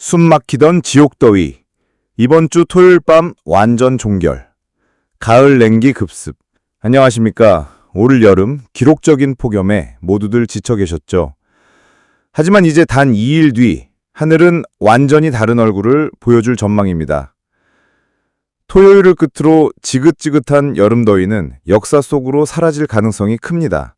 숨 막히던 지옥더위. 이번 주 토요일 밤 완전 종결. 가을 냉기 급습. 안녕하십니까. 올 여름 기록적인 폭염에 모두들 지쳐 계셨죠. 하지만 이제 단 2일 뒤 하늘은 완전히 다른 얼굴을 보여줄 전망입니다. 토요일을 끝으로 지긋지긋한 여름 더위는 역사 속으로 사라질 가능성이 큽니다.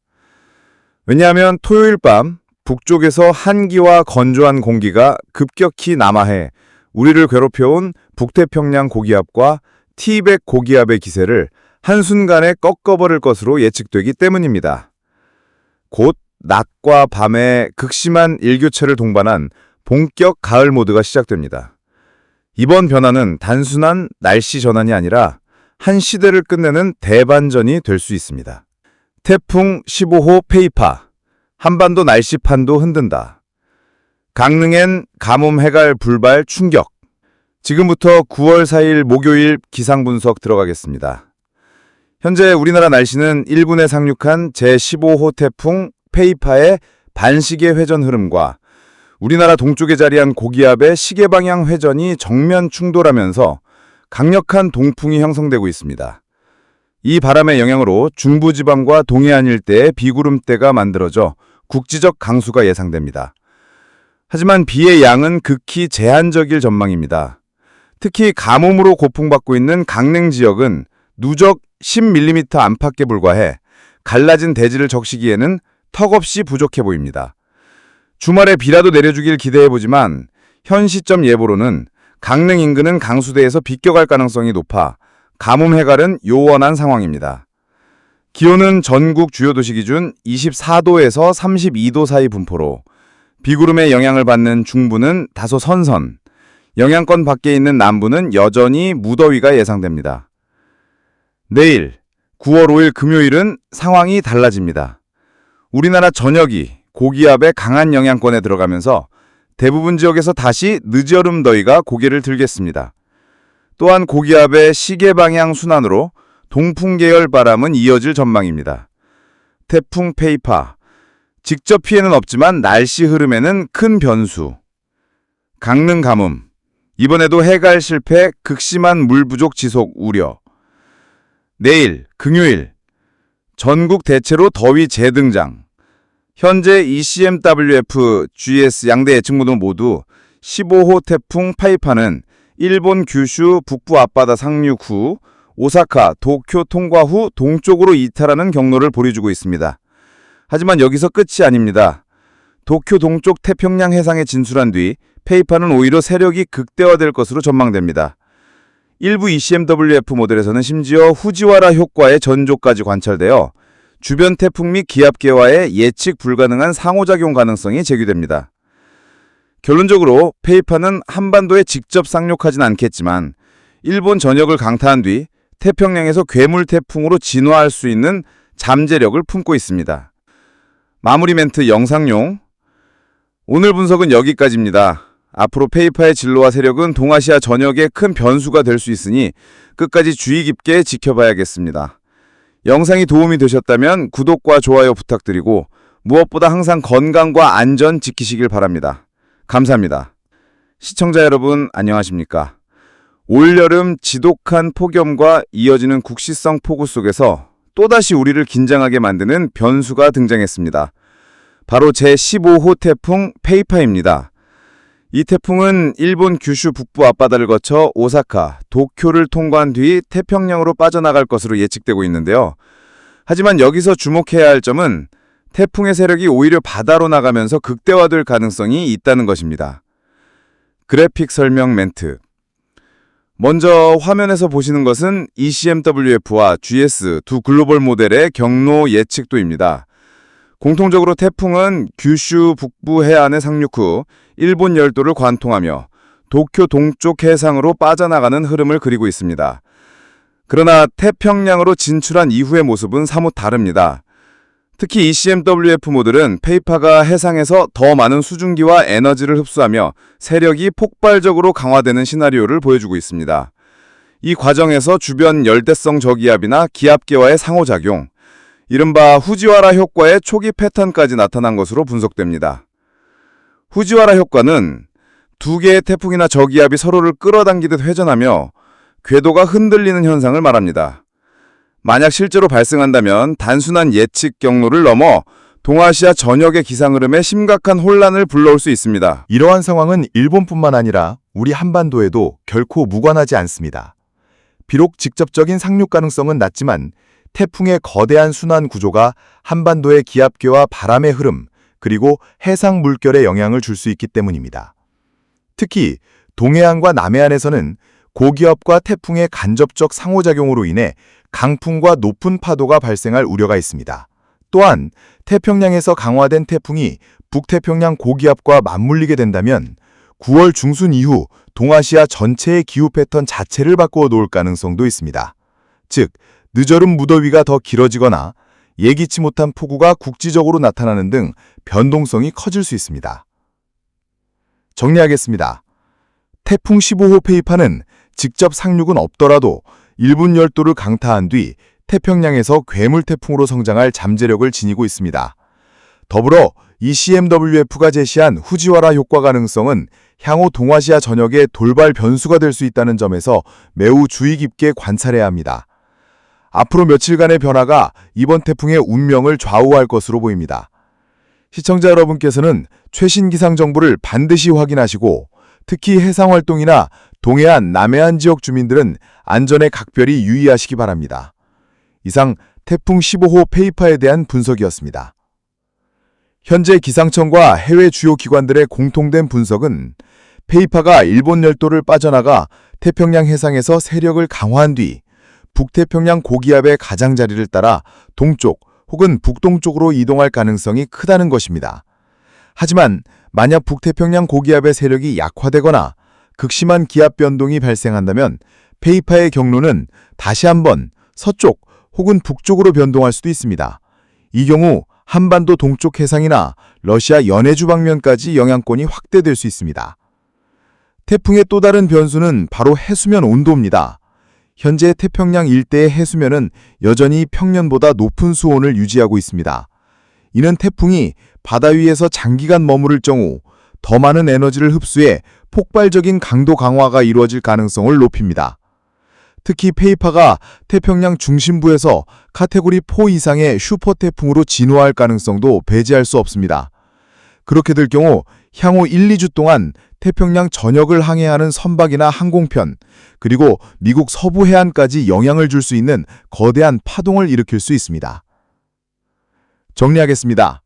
왜냐하면 토요일 밤 북쪽에서 한기와 건조한 공기가 급격히 남하해 우리를 괴롭혀온 북태평양 고기압과 티백 고기압의 기세를 한순간에 꺾어버릴 것으로 예측되기 때문입니다. 곧 낮과 밤의 극심한 일교차를 동반한 본격 가을 모드가 시작됩니다. 이번 변화는 단순한 날씨 전환이 아니라 한 시대를 끝내는 대반전이 될 수 있습니다. 태풍 15호 페이파 한반도 날씨판도 흔든다. 강릉엔 가뭄 해갈 불발 충격. 지금부터 9월 4일 목요일 기상 분석 들어가겠습니다. 현재 우리나라 날씨는 일본에 상륙한 제15호 태풍 페이파의 반시계 회전 흐름과 우리나라 동쪽에 자리한 고기압의 시계 방향 회전이 정면 충돌하면서 강력한 동풍이 형성되고 있습니다. 이 바람의 영향으로 중부지방과 동해안 일대에 비구름대가 만들어져 국지적 강수가 예상됩니다. 하지만 비의 양은 극히 제한적일 전망입니다. 특히 가뭄으로 고풍받고 있는 강릉 지역은 누적 10mm 안팎에 불과해 갈라진 대지를 적시기에는 턱없이 부족해 보입니다. 주말에 비라도 내려주길 기대해보지만 현 시점 예보로는 강릉 인근은 강수대에서 비껴갈 가능성이 높아 가뭄 해갈은 요원한 상황입니다. 기온은 전국 주요 도시 기준 24도에서 32도 사이 분포로 비구름의 영향을 받는 중부는 다소 선선, 영향권 밖에 있는 남부는 여전히 무더위가 예상됩니다. 내일 9월 5일 금요일은 상황이 달라집니다. 우리나라 전역이 고기압의 강한 영향권에 들어가면서 대부분 지역에서 다시 늦여름 더위가 고개를 들겠습니다. 또한 고기압의 시계 방향 순환으로 동풍 계열 바람은 이어질 전망입니다. 태풍 페이파. 직접 피해는 없지만 날씨 흐름에는 큰 변수. 강릉 가뭄. 이번에도 해갈 실패, 극심한 물 부족 지속 우려. 내일, 금요일. 전국 대체로 더위 재등장. 현재 ECMWF, GS 양대 예측모두 모두 15호 태풍 파이파는 일본 규슈 북부 앞바다 상륙 후 오사카, 도쿄 통과 후 동쪽으로 이탈하는 경로를 보여주고 있습니다. 하지만 여기서 끝이 아닙니다. 도쿄 동쪽 태평양 해상에 진출한 뒤 페이파는 오히려 세력이 극대화될 것으로 전망됩니다. 일부 ECMWF 모델에서는 심지어 후지와라 효과의 전조까지 관찰되어 주변 태풍 및 기압계와의 예측 불가능한 상호작용 가능성이 제기됩니다. 결론적으로 페이파는 한반도에 직접 상륙하진 않겠지만 일본 전역을 강타한 뒤 태평양에서 괴물 태풍으로 진화할 수 있는 잠재력을 품고 있습니다. 마무리 멘트 영상용 오늘 분석은 여기까지입니다. 앞으로 페이파의 진로와 세력은 동아시아 전역에 큰 변수가 될 수 있으니 끝까지 주의 깊게 지켜봐야겠습니다. 영상이 도움이 되셨다면 구독과 좋아요 부탁드리고 무엇보다 항상 건강과 안전 지키시길 바랍니다. 감사합니다. 시청자 여러분 안녕하십니까? 올여름 지독한 폭염과 이어지는 국시성 폭우 속에서 또다시 우리를 긴장하게 만드는 변수가 등장했습니다. 바로 제15호 태풍 페이파입니다. 이 태풍은 일본 규슈 북부 앞바다를 거쳐 오사카, 도쿄를 통과한 뒤 태평양으로 빠져나갈 것으로 예측되고 있는데요. 하지만 여기서 주목해야 할 점은 태풍의 세력이 오히려 바다로 나가면서 극대화될 가능성이 있다는 것입니다. 그래픽 설명 멘트 먼저 화면에서 보시는 것은 ECMWF와 GS 두 글로벌 모델의 경로 예측도입니다. 공통적으로 태풍은 규슈 북부 해안에 상륙 후 일본 열도를 관통하며 도쿄 동쪽 해상으로 빠져나가는 흐름을 그리고 있습니다. 그러나 태평양으로 진출한 이후의 모습은 사뭇 다릅니다. 특히 ECMWF 모델은 페이파가 해상에서 더 많은 수증기와 에너지를 흡수하며 세력이 폭발적으로 강화되는 시나리오를 보여주고 있습니다. 이 과정에서 주변 열대성 저기압이나 기압계와의 상호작용, 이른바 후지와라 효과의 초기 패턴까지 나타난 것으로 분석됩니다. 후지와라 효과는 두 개의 태풍이나 저기압이 서로를 끌어당기듯 회전하며 궤도가 흔들리는 현상을 말합니다. 만약 실제로 발생한다면 단순한 예측 경로를 넘어 동아시아 전역의 기상 흐름에 심각한 혼란을 불러올 수 있습니다. 이러한 상황은 일본뿐만 아니라 우리 한반도에도 결코 무관하지 않습니다. 비록 직접적인 상륙 가능성은 낮지만 태풍의 거대한 순환 구조가 한반도의 기압계와 바람의 흐름, 그리고 해상 물결에 영향을 줄 수 있기 때문입니다. 특히 동해안과 남해안에서는 고기압과 태풍의 간접적 상호작용으로 인해 강풍과 높은 파도가 발생할 우려가 있습니다. 또한 태평양에서 강화된 태풍이 북태평양 고기압과 맞물리게 된다면 9월 중순 이후 동아시아 전체의 기후 패턴 자체를 바꾸어 놓을 가능성도 있습니다. 즉, 늦어름 무더위가 더 길어지거나 예기치 못한 폭우가 국지적으로 나타나는 등 변동성이 커질 수 있습니다. 정리하겠습니다. 태풍 15호 페이파는 직접 상륙은 없더라도 일본 열도를 강타한 뒤 태평양에서 괴물 태풍으로 성장할 잠재력을 지니고 있습니다. 더불어 이 CMWF가 제시한 후지와라 효과 가능성은 향후 동아시아 전역의 돌발 변수가 될 수 있다는 점에서 매우 주의 깊게 관찰해야 합니다. 앞으로 며칠간의 변화가 이번 태풍의 운명을 좌우할 것으로 보입니다. 시청자 여러분께서는 최신 기상 정보를 반드시 확인하시고 특히 해상 활동이나 동해안, 남해안 지역 주민들은 안전에 각별히 유의하시기 바랍니다. 이상 태풍 15호 페이파에 대한 분석이었습니다. 현재 기상청과 해외 주요 기관들의 공통된 분석은 페이파가 일본 열도를 빠져나가 태평양 해상에서 세력을 강화한 뒤 북태평양 고기압의 가장자리를 따라 동쪽 혹은 북동쪽으로 이동할 가능성이 크다는 것입니다. 하지만 만약 북태평양 고기압의 세력이 약화되거나 극심한 기압 변동이 발생한다면 페이파의 경로는 다시 한번 서쪽 혹은 북쪽으로 변동할 수도 있습니다. 이 경우 한반도 동쪽 해상이나 러시아 연해주 방면까지 영향권이 확대될 수 있습니다. 태풍의 또 다른 변수는 바로 해수면 온도입니다. 현재 태평양 일대의 해수면은 여전히 평년보다 높은 수온을 유지하고 있습니다. 이는 태풍이 바다 위에서 장기간 머무를 경우 더 많은 에너지를 흡수해 폭발적인 강도 강화가 이루어질 가능성을 높입니다. 특히 페이파가 태평양 중심부에서 카테고리 4 이상의 슈퍼 태풍으로 진화할 가능성도 배제할 수 없습니다. 그렇게 될 경우 향후 1, 2주 동안 태평양 전역을 항해하는 선박이나 항공편, 그리고 미국 서부 해안까지 영향을 줄 수 있는 거대한 파동을 일으킬 수 있습니다. 정리하겠습니다.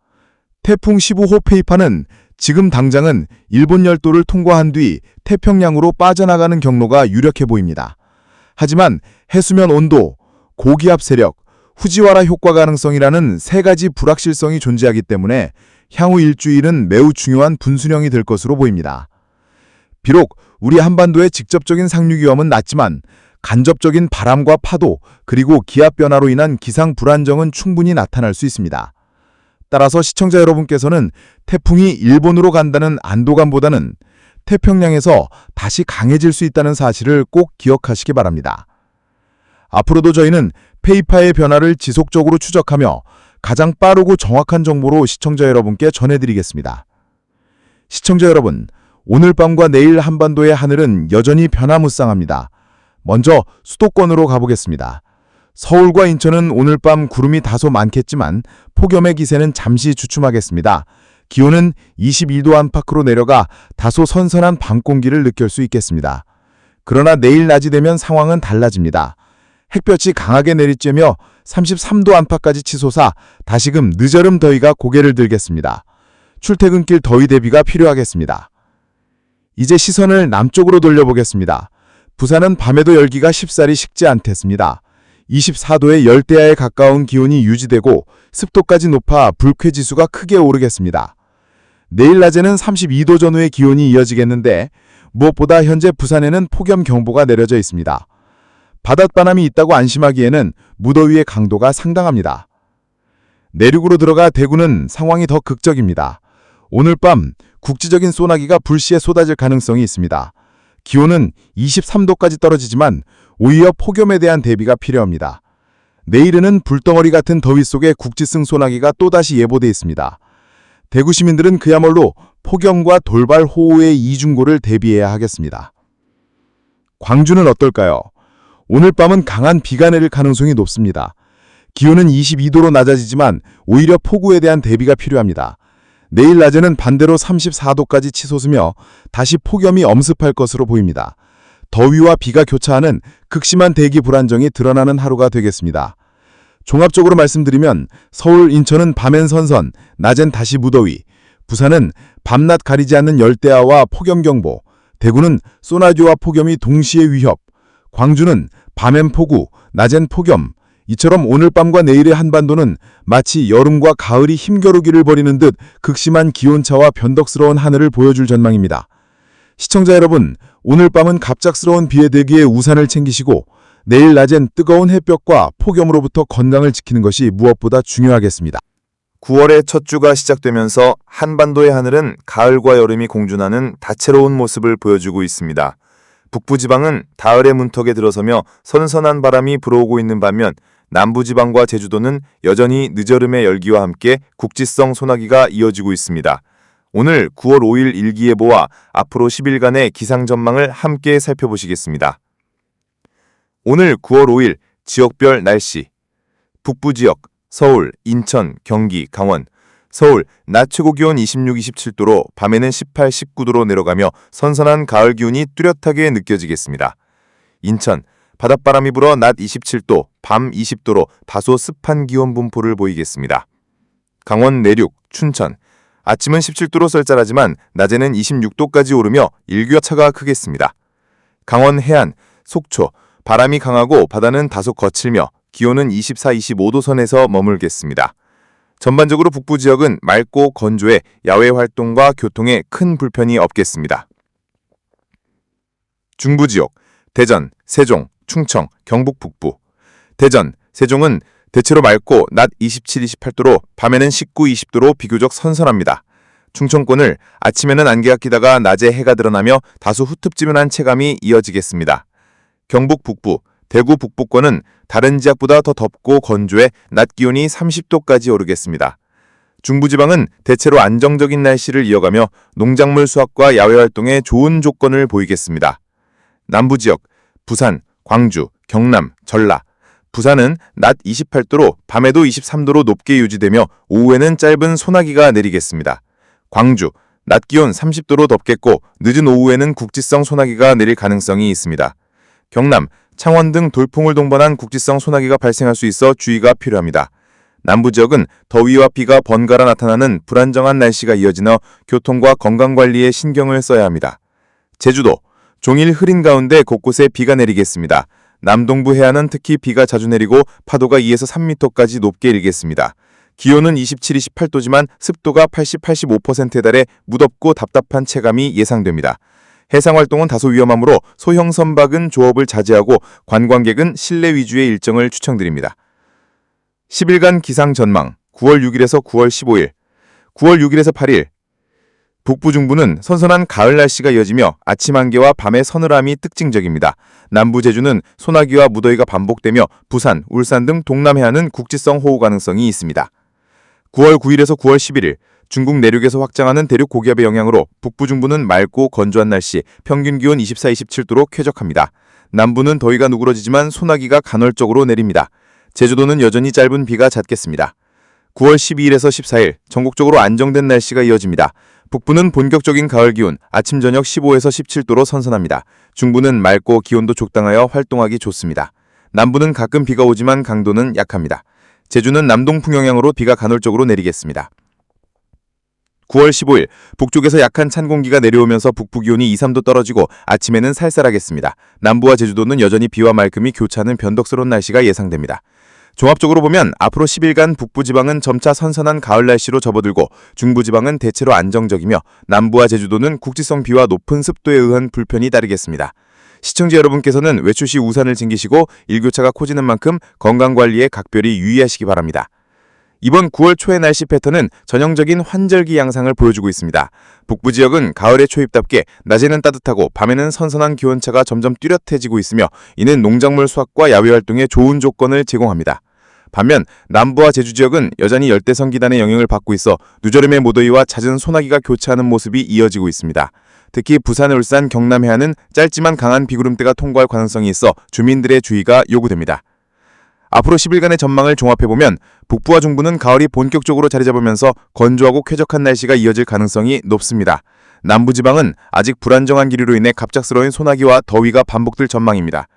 태풍 15호 페이파는 지금 당장은 일본 열도를 통과한 뒤 태평양으로 빠져나가는 경로가 유력해 보입니다. 하지만 해수면 온도, 고기압 세력, 후지와라 효과 가능성이라는 세 가지 불확실성이 존재하기 때문에 향후 일주일은 매우 중요한 분수령이 될 것으로 보입니다. 비록 우리 한반도의 직접적인 상륙 위험은 낮지만 간접적인 바람과 파도 그리고 기압 변화로 인한 기상 불안정은 충분히 나타날 수 있습니다. 따라서 시청자 여러분께서는 태풍이 일본으로 간다는 안도감보다는 태평양에서 다시 강해질 수 있다는 사실을 꼭 기억하시기 바랍니다. 앞으로도 저희는 페이파의 변화를 지속적으로 추적하며 가장 빠르고 정확한 정보로 시청자 여러분께 전해드리겠습니다. 시청자 여러분, 오늘 밤과 내일 한반도의 하늘은 여전히 변화무쌍합니다. 먼저 수도권으로 가보겠습니다. 서울과 인천은 오늘 밤 구름이 다소 많겠지만 폭염의 기세는 잠시 주춤하겠습니다. 기온은 22도 안팎으로 내려가 다소 선선한 밤 공기를 느낄 수 있겠습니다. 그러나 내일 낮이 되면 상황은 달라집니다. 햇볕이 강하게 내리쬐며 33도 안팎까지 치솟아 다시금 늦여름 더위가 고개를 들겠습니다. 출퇴근길 더위 대비가 필요하겠습니다. 이제 시선을 남쪽으로 돌려보겠습니다. 부산은 밤에도 열기가 쉽사리 식지 않겠습니다. 24도의 열대야에 가까운 기온이 유지되고 습도까지 높아 불쾌지수가 크게 오르겠습니다. 내일 낮에는 32도 전후의 기온이 이어지겠는데 무엇보다 현재 부산에는 폭염 경보가 내려져 있습니다. 바닷바람이 있다고 안심하기에는 무더위의 강도가 상당합니다. 내륙으로 들어가 대구는 상황이 더 극적입니다. 오늘 밤 국지적인 소나기가 불시에 쏟아질 가능성이 있습니다. 기온은 23도까지 떨어지지만 오히려 폭염에 대한 대비가 필요합니다. 내일은 불덩어리 같은 더위 속에 국지승 소나기가 또다시 예보돼 있습니다. 대구 시민들은 그야말로 폭염과 돌발 호우의 이중고를 대비해야 하겠습니다. 광주는 어떨까요? 오늘 밤은 강한 비가 내릴 가능성이 높습니다. 기온은 22도로 낮아지지만 오히려 폭우에 대한 대비가 필요합니다. 내일 낮에는 반대로 34도까지 치솟으며 다시 폭염이 엄습할 것으로 보입니다. 더위와 비가 교차하는 극심한 대기 불안정이 드러나는 하루가 되겠습니다. 종합적으로 말씀드리면 서울, 인천은 밤엔 선선, 낮엔 다시 무더위, 부산은 밤낮 가리지 않는 열대야와 폭염경보, 대구는 소나기와 폭염이 동시에 위협, 광주는 밤엔 폭우, 낮엔 폭염, 이처럼 오늘 밤과 내일의 한반도는 마치 여름과 가을이 힘겨루기를 벌이는 듯 극심한 기온차와 변덕스러운 하늘을 보여줄 전망입니다. 시청자 여러분, 오늘 밤은 갑작스러운 비에 대기에 우산을 챙기시고 내일 낮엔 뜨거운 햇볕과 폭염으로부터 건강을 지키는 것이 무엇보다 중요하겠습니다. 9월의 첫 주가 시작되면서 한반도의 하늘은 가을과 여름이 공존하는 다채로운 모습을 보여주고 있습니다. 북부지방은 가을의 문턱에 들어서며 선선한 바람이 불어오고 있는 반면 남부지방과 제주도는 여전히 늦여름의 열기와 함께 국지성 소나기가 이어지고 있습니다. 오늘 9월 5일 일기예보와 앞으로 10일간의 기상 전망을 함께 살펴보시겠습니다. 오늘 9월 5일 지역별 날씨 북부 지역 서울, 인천, 경기, 강원 서울 낮 최고 기온 26, 27도로 밤에는 18, 19도로 내려가며 선선한 가을 기운이 뚜렷하게 느껴지겠습니다. 인천 바닷바람이 불어 낮 27도, 밤 20도로 다소 습한 기온 분포를 보이겠습니다. 강원 내륙, 춘천 아침은 17도로 썰쌀하지만 낮에는 26도까지 오르며 일교차가 크겠습니다. 강원 해안, 속초 바람이 강하고 바다는 다소 거칠며 기온은 24, 25도 선에서 머물겠습니다. 전반적으로 북부 지역은 맑고 건조해 야외 활동과 교통에 큰 불편이 없겠습니다. 중부 지역 대전, 세종, 충청, 경북 북부 대전, 세종은 대체로 맑고 낮 27, 28도로 밤에는 19, 20도로 비교적 선선합니다. 충청권을 아침에는 안개가 끼다가 낮에 해가 드러나며 다소 후텁지근한 체감이 이어지겠습니다. 경북 북부, 대구 북부권은 다른 지역보다 더 덥고 건조해 낮 기온이 30도까지 오르겠습니다. 중부지방은 대체로 안정적인 날씨를 이어가며 농작물 수확과 야외 활동에 좋은 조건을 보이겠습니다. 남부지역, 부산, 광주, 경남, 전라. 부산은 낮 28도로 밤에도 23도로 높게 유지되며 오후에는 짧은 소나기가 내리겠습니다. 광주, 낮 기온 30도로 덥겠고 늦은 오후에는 국지성 소나기가 내릴 가능성이 있습니다. 경남, 창원 등 돌풍을 동반한 국지성 소나기가 발생할 수 있어 주의가 필요합니다. 남부 지역은 더위와 비가 번갈아 나타나는 불안정한 날씨가 이어지며 교통과 건강 관리에 신경을 써야 합니다. 제주도 종일 흐린 가운데 곳곳에 비가 내리겠습니다. 남동부 해안은 특히 비가 자주 내리고 파도가 2에서 3m까지 높게 일겠습니다. 기온은 27, 28도지만 습도가 80, 85%에 달해 무덥고 답답한 체감이 예상됩니다. 해상 활동은 다소 위험하므로 소형 선박은 조업을 자제하고 관광객은 실내 위주의 일정을 추천드립니다. 10일간 기상 전망 9월 6일에서 9월 15일 9월 6일에서 8일 북부 중부는 선선한 가을 날씨가 이어지며 아침 안개와 밤의 서늘함이 특징적입니다. 남부 제주는 소나기와 무더위가 반복되며 부산, 울산 등 동남 해안은 국지성 호우 가능성이 있습니다. 9월 9일에서 9월 11일 중국 내륙에서 확장하는 대륙 고기압의 영향으로 북부 중부는 맑고 건조한 날씨, 평균 기온 24, 27도로 쾌적합니다. 남부는 더위가 누그러지지만 소나기가 간헐적으로 내립니다. 제주도는 여전히 짧은 비가 잦겠습니다. 9월 12일에서 14일 전국적으로 안정된 날씨가 이어집니다. 북부는 본격적인 가을 기온, 아침 저녁 15에서 17도로 선선합니다. 중부는 맑고 기온도 적당하여 활동하기 좋습니다. 남부는 가끔 비가 오지만 강도는 약합니다. 제주는 남동풍 영향으로 비가 간헐적으로 내리겠습니다. 9월 15일 북쪽에서 약한 찬 공기가 내려오면서 북부 기온이 2, 3도 떨어지고 아침에는 쌀쌀하겠습니다. 남부와 제주도는 여전히 비와 맑음이 교차하는 변덕스러운 날씨가 예상됩니다. 종합적으로 보면 앞으로 10일간 북부 지방은 점차 선선한 가을 날씨로 접어들고 중부 지방은 대체로 안정적이며 남부와 제주도는 국지성 비와 높은 습도에 의한 불편이 따르겠습니다. 시청자 여러분께서는 외출 시 우산을 챙기시고 일교차가 커지는 만큼 건강 관리에 각별히 유의하시기 바랍니다. 이번 9월 초의 날씨 패턴은 전형적인 환절기 양상을 보여주고 있습니다. 북부 지역은 가을의 초입답게 낮에는 따뜻하고 밤에는 선선한 기온차가 점점 뚜렷해지고 있으며 이는 농작물 수확과 야외 활동에 좋은 조건을 제공합니다. 반면 남부와 제주 지역은 여전히 열대성 기단의 영향을 받고 있어 누저름의 모더위와 잦은 소나기가 교차하는 모습이 이어지고 있습니다. 특히 부산, 울산, 경남 해안은 짧지만 강한 비구름대가 통과할 가능성이 있어 주민들의 주의가 요구됩니다. 앞으로 10일간의 전망을 종합해보면 북부와 중부는 가을이 본격적으로 자리 잡으면서 건조하고 쾌적한 날씨가 이어질 가능성이 높습니다. 남부지방은 아직 불안정한 기류로 인해 갑작스러운 소나기와 더위가 반복될 전망입니다.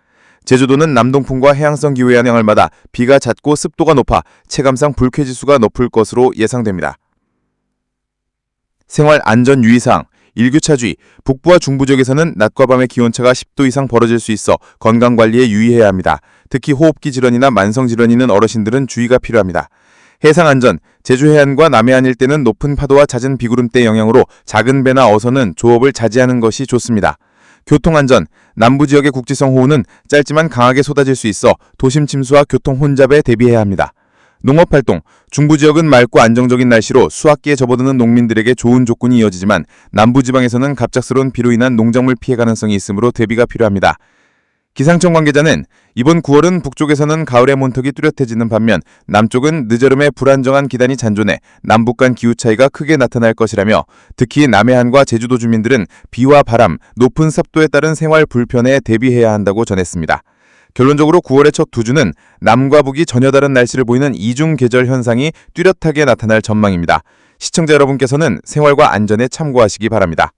제주도는 남동풍과 해양성 기후에 영향을받아 비가 잦고 습도가 높아 체감상 불쾌지수가 높을 것으로 예상됩니다. 생활 안전 유의사항 일교차주의 북부와 중부 지역에서는 낮과 밤의 기온차가 10도 이상 벌어질 수 있어 건강 관리에 유의해야 합니다. 특히 호흡기 질환이나 만성 질환이 있는 어르신들은 주의가 필요합니다. 해상 안전 제주 해안과 남해안 일대는 높은 파도와 잦은 비구름대 영향으로 작은 배나 어선은 조업을 자제하는 것이 좋습니다. 교통안전 남부 지역의 국지성 호우는 짧지만 강하게 쏟아질 수 있어 도심 침수와 교통 혼잡에 대비해야 합니다. 농업활동 중부 지역은 맑고 안정적인 날씨로 수확기에 접어드는 농민들에게 좋은 조건이 이어지지만 남부 지방에서는 갑작스러운 비로 인한 농작물 피해 가능성이 있으므로 대비가 필요합니다. 기상청 관계자는 이번 9월은 북쪽에서는 가을의 문턱이 뚜렷해지는 반면 남쪽은 늦여름에 불안정한 기단이 잔존해 남북 간 기후 차이가 크게 나타날 것이라며 특히 남해안과 제주도 주민들은 비와 바람, 높은 습도에 따른 생활 불편에 대비해야 한다고 전했습니다. 결론적으로 9월의 첫 두 주는 남과 북이 전혀 다른 날씨를 보이는 이중 계절 현상이 뚜렷하게 나타날 전망입니다. 시청자 여러분께서는 생활과 안전에 참고하시기 바랍니다.